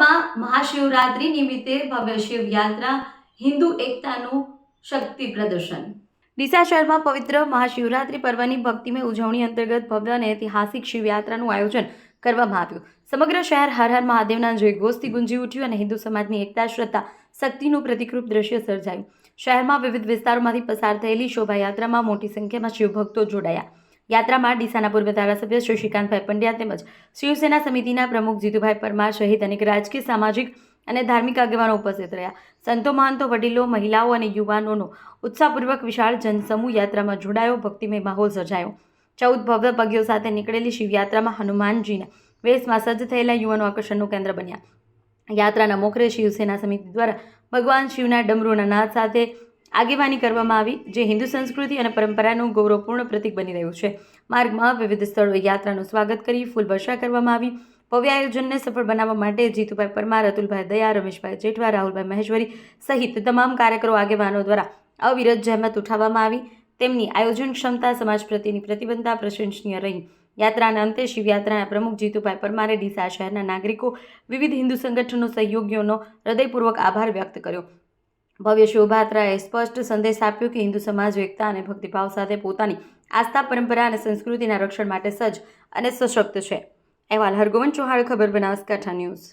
ડીસામાં મહાશિવરાત્રિ નિમિત્તે ભવ્ય શિવયાત્રા, હિન્દુ એકતાનું શક્તિ પ્રદર્શન. ડીસા શહેરમાં પવિત્ર મહાશિવરાત્રિ પર્વની ભક્તિમય ઉજવણી અંતર્ગત ભવ્ય અને ઐતિહાસિક શિવયાત્રાનું આયોજન કરવામાં આવ્યું. સમગ્ર શહેર હર હર મહાદેવના જય ઘોષથી ગુંજી ઉઠ્યું અને હિન્દુ સમાજની એકતા, શ્રદ્ધા, શક્તિનું પ્રતિકરૂપ દ્રશ્ય સર્જાયું. શહેરમાં વિવિધ વિસ્તારોમાંથી પસાર થયેલી શોભાયાત્રામાં મોટી સંખ્યામાં શિવભક્તો જોડાયા. યાત્રામાં ડીસાના પૂર્વ ધારાસભ્ય શ્રી શ્રીકાંતભાઈ પંડ્યા તેમજ શિવસેના સમિતિના પ્રમુખ જીતુભાઈ પરમાર સહિત અનેક રાજકીય, સામાજિક અને ધાર્મિક આગેવાનો ઉપસ્થિત રહ્યા. સંતો, મહંતો, વડીલો, મહિલાઓ અને યુવાનોનો ઉત્સાહપૂર્વક વિશાળ જનસમૂહ યાત્રામાં જોડાયો, ભક્તિમય માહોલ સર્જાયો. ચૌદ ભવ્ય પગીઓ સાથે નીકળેલી શિવયાત્રામાં હનુમાનજીના વેશમાં સજ્જ થયેલા યુવાનો આકર્ષણનું કેન્દ્ર બન્યા. યાત્રાના મોખરે શિવસેના સમિતિ દ્વારા ભગવાન શિવના ડમરૂના નાદ સાથે આગેવાની કરવામાં આવી, જે હિન્દુ સંસ્કૃતિ અને પરંપરાનું ગૌરવપૂર્ણ પ્રતીક બની રહ્યું છે. માર્ગમાં વિવિધ સ્થળોએ યાત્રાનું સ્વાગત કરી ફૂલવર્ષા કરવામાં આવી. ભવ્ય આયોજનને સફળ બનાવવા માટે જીતુભાઈ પરમાર, અતુલભાઈ દયા, રમેશભાઈ જેઠવા, રાહુલભાઈ મહેશ્વરી સહિત તમામ કાર્યકરો આગેવાનો દ્વારા અવિરત જહેમત ઉઠાવવામાં આવી. તેમની આયોજન ક્ષમતા, સમાજ પ્રત્યેની પ્રતિબદ્ધતા પ્રશંસનીય રહી. યાત્રાના અંતે શિવયાત્રાના પ્રમુખ જીતુભાઈ પરમારે ડીસા શહેરના નાગરિકો, વિવિધ હિન્દુ સંગઠનો સહયોગીઓનો હૃદયપૂર્વક આભાર વ્યક્ત કર્યો. ભવ્ય શોભાત્રાએ સ્પષ્ટ સંદેશ આપ્યો કે હિન્દુ સમાજ, એકતા અને ભક્તિભાવ સાથે પોતાની આસ્થા, પરંપરા અને સંસ્કૃતિના રક્ષણ માટે સજ્જ અને સશક્ત છે. અહેવાલ હરગોવન ચૌહાણ, ખબર બનાસકાંઠા ન્યૂઝ.